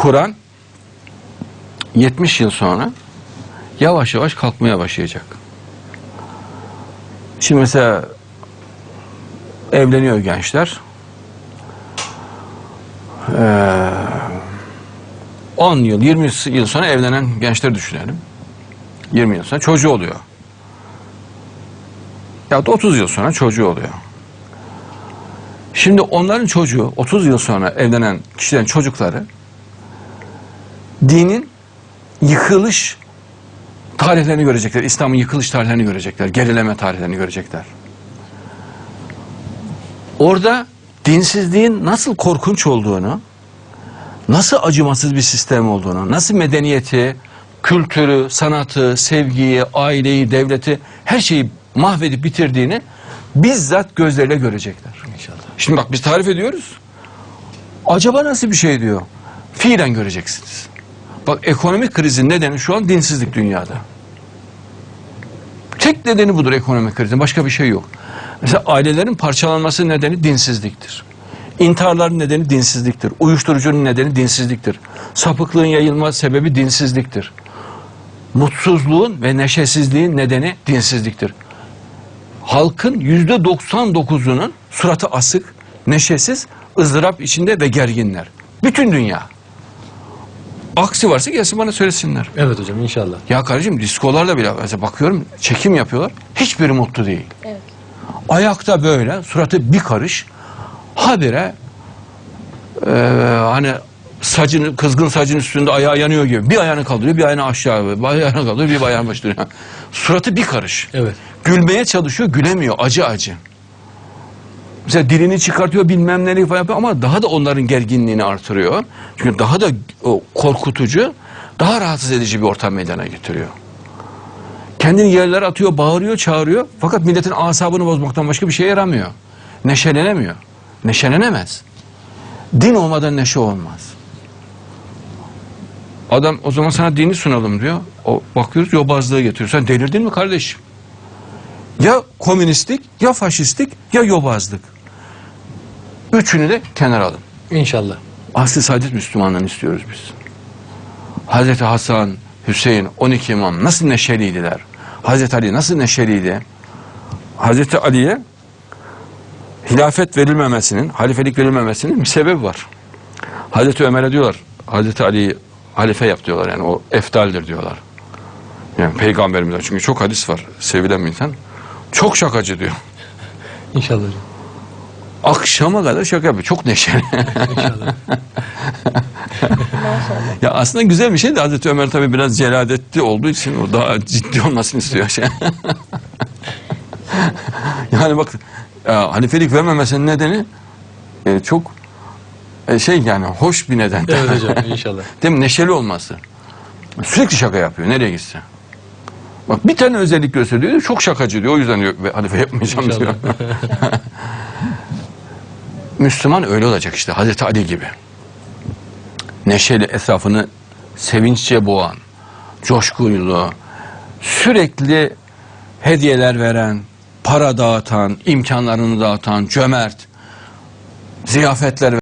Kur'an 70 yıl sonra yavaş yavaş kalkmaya başlayacak. Şimdi mesela evleniyor gençler. Ee, 10 yıl, 20 yıl sonra evlenen gençleri düşünelim. 20 yıl sonra çocuğu oluyor. Ya da 30 yıl sonra çocuğu oluyor. Şimdi onların çocuğu 30 yıl sonra evlenen kişilerin çocukları dinin yıkılış tarihlerini görecekler. İslam'ın yıkılış tarihlerini görecekler. Gerileme tarihlerini görecekler. Orada dinsizliğin nasıl korkunç olduğunu, nasıl acımasız bir sistem olduğunu, nasıl medeniyeti, kültürü, sanatı, sevgiyi, aileyi, devleti, her şeyi mahvedip bitirdiğini bizzat gözleriyle görecekler. İnşallah. Şimdi bak biz tarif ediyoruz. Acaba nasıl bir şey diyor? Fiilen göreceksiniz. Bak ekonomik krizin nedeni şu an dinsizlik dünyada. Tek nedeni budur ekonomik krizin. Başka bir şey yok. Mesela ailelerin parçalanması nedeni dinsizliktir. İntiharların nedeni dinsizliktir. Uyuşturucunun nedeni dinsizliktir. Sapıklığın yayılma sebebi dinsizliktir. Mutsuzluğun ve neşesizliğin nedeni dinsizliktir. Halkın yüzde 99'unun suratı asık, neşesiz, ızdırap içinde ve gerginler. Bütün dünya. Aksi varsa gelsin bana söylesinler. Evet hocam inşallah. Ya kardeşim diskolarla bile mesela bakıyorum çekim yapıyorlar. Hiçbiri mutlu değil. Evet. Ayakta böyle suratı bir karış habire eee, hani sacını kızgın sacın üstünde ayağı yanıyor gibi. Bir ayağını kaldırıyor, bir ayağını aşağı, bir ayağını kaldırıyor, bir ayağını başlıyor. Suratı bir karış. Evet. Gülmeye çalışıyor, gülemiyor. Acı acı. Mesela dilini çıkartıyor bilmem neleri falan yapıyor ama daha da onların gerginliğini artırıyor. Çünkü daha da o, korkutucu, daha rahatsız edici bir ortam meydana getiriyor. Kendini yerlere atıyor, bağırıyor, çağırıyor. Fakat milletin asabını bozmaktan başka bir şey yaramıyor. Neşelenemiyor. Neşelenemez. Din olmadan neşe olmaz. Adam o zaman sana dini sunalım diyor. O bakıyoruz yobazlığı getiriyor. Sen delirdin mi kardeşim? Ya komünistlik, ya faşistlik, ya yobazlık. Üçünü de kenara alın. İnşallah. Aslı saadet Müslümanlığını istiyoruz biz. Hazreti Hasan, Hüseyin, 12 imam nasıl neşeliydiler? Hazreti Ali nasıl neşeliydi? Hazreti Ali'ye hilafet verilmemesinin, halifelik verilmemesinin bir sebebi var. Hazreti Ömer'e diyorlar, Hazreti Ali'yi halife yap diyorlar yani o eftaldir diyorlar. Yani peygamberimizden çünkü çok hadis var sevilen bir insan. Çok şakacı diyor. İnşallah. Akşama kadar şaka yapıyor. Çok neşeli. İnşallah. Ya aslında güzel bir şey de Hazreti Ömer tabii biraz celadetli olduğu için o daha ciddi olmasını istiyor. Şey. yani bak e, halifelik vermemesinin nedeni e, çok e, şey yani hoş bir neden. Evet hocam inşallah. Değil mi? Neşeli olması. Sürekli şaka yapıyor nereye gitse. Bak bir tane özellik gösteriyor. Çok şakacı diyor. O yüzden diyor "Ve halife yapmayacağım İnşallah. diyor. Müslüman öyle olacak işte Hazreti Ali gibi. Neşeli etrafını sevinççe boğan, coşkuyla, sürekli hediyeler veren, para dağıtan, imkanlarını dağıtan, cömert, ziyafetler